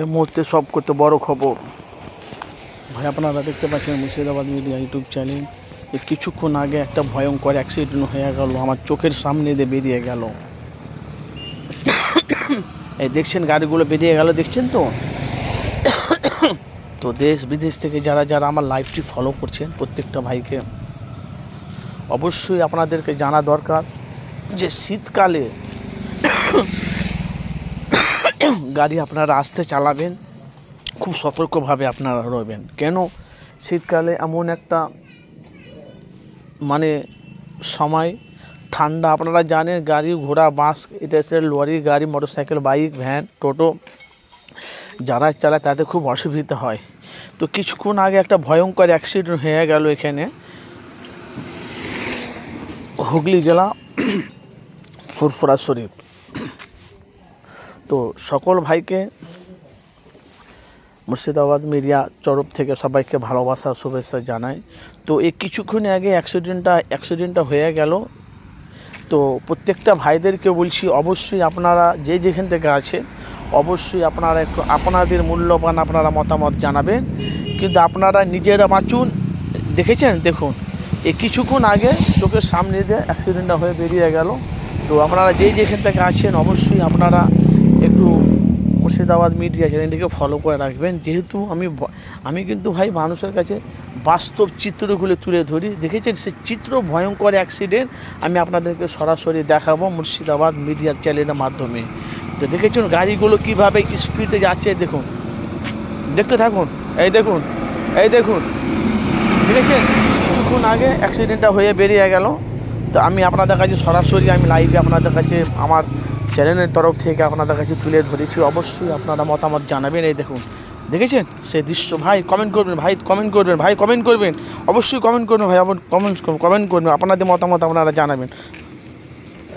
এই মুহূর্তে সব করতে বড় খবর। ভাই, আপনারা দেখতে পাচ্ছেন মুর্শিদাবাদ মিডিয়া ইউটিউব চ্যানেল। কিছুক্ষণ আগে একটা ভয়ঙ্কর অ্যাক্সিডেন্ট হয়ে গেল, আমার চোখের সামনে দিয়ে বেরিয়ে গেল। এই দেখছেন গাড়িগুলো বেরিয়ে গেল, দেখছেন তো? তো দেশ বিদেশ থেকে যারা যারা আমার লাইফটি ফলো করছেন, প্রত্যেকটা ভাইকে অবশ্যই আপনাদেরকে জানা দরকার যে শীতকালে গাড়ি আপনারা আসতে চালাবেন, খুব সতর্কভাবে আপনারা রবেন কেন? শীতকালে এমন একটা মানে সময়, ঠান্ডা। আপনারা জানেন গাড়ি ঘোড়া, বাস, এটা হচ্ছে লরি গাড়ি, মোটরসাইকেল, বাইক, ভ্যান, টোটো, যারা চালায় তাদের খুব অসুবিধা হয়। তো কিছুক্ষণ আগে একটা ভয়ঙ্কর অ্যাক্সিডেন্ট হয়ে গেল এখানে। হুগলি জেলা ফুরফুরা শরীফ। তো সকল ভাইকে মুর্শিদাবাদ মিডিয়া তরফ থেকে সবাইকে ভালোবাসা, শুভেচ্ছা জানাই। তো এই কিছুক্ষণ আগে অ্যাক্সিডেন্টটা অ্যাক্সিডেন্টটা হয়ে গেল। তো প্রত্যেকটা ভাইদেরকে বলছি, অবশ্যই আপনারা যে যেখান থেকে আছে অবশ্যই আপনারা একটু আপনাদের মূল্যবান আপনারা মতামত জানাবেন। কিন্তু আপনারা নিজেরা বাঁচুন। দেখেছেন? দেখুন। এই কিছুক্ষণ আগে চোখের সামনে দিয়ে অ্যাক্সিডেন্টটা হয়ে বেরিয়ে গেল। তো আপনারা যে যেখান থেকে আছেন, অবশ্যই আপনারা একটু মুর্শিদাবাদ, মিডিয়া চ্যানেলটিকে ফলো করে রাখবেন। যেহেতু আমি আমি কিন্তু ভাই মানুষের কাছে বাস্তব চিত্রগুলো তুলে ধরি। দেখেছেন? সে চিত্র ভয়ঙ্কর অ্যাক্সিডেন্ট আমি আপনাদেরকে সরাসরি দেখাবো মুর্শিদাবাদ মিডিয়ার চ্যানেলের মাধ্যমে। তো দেখেছেন গাড়িগুলো কীভাবে স্পিডে যাচ্ছে? দেখুন। দেখতে থাকুন। এই দেখুন। এই দেখুন। দেখেছেন? কিছুক্ষণ আগে অ্যাক্সিডেন্টটা হয়ে বেরিয়ে গেল। তো আমি আপনাদের কাছে সরাসরি আমি লাইভে আপনাদের কাছে আমার চ্যানেলের তরফ থেকে আপনাদের কাছে তুলে ধরেছি। অবশ্যই আপনারা মতামত জানাবেন, এই দেখুন। দেখেছেন? সেই দৃশ্য, ভাই কমেন্ট করবেন, ভাই কমেন্ট করবেন, ভাই কমেন্ট করবেন। অবশ্যই কমেন্ট করবেন, ভাই কমেন্ট কমেন্ট করবেন, আপনাদের মতামত আপনারা জানাবেন।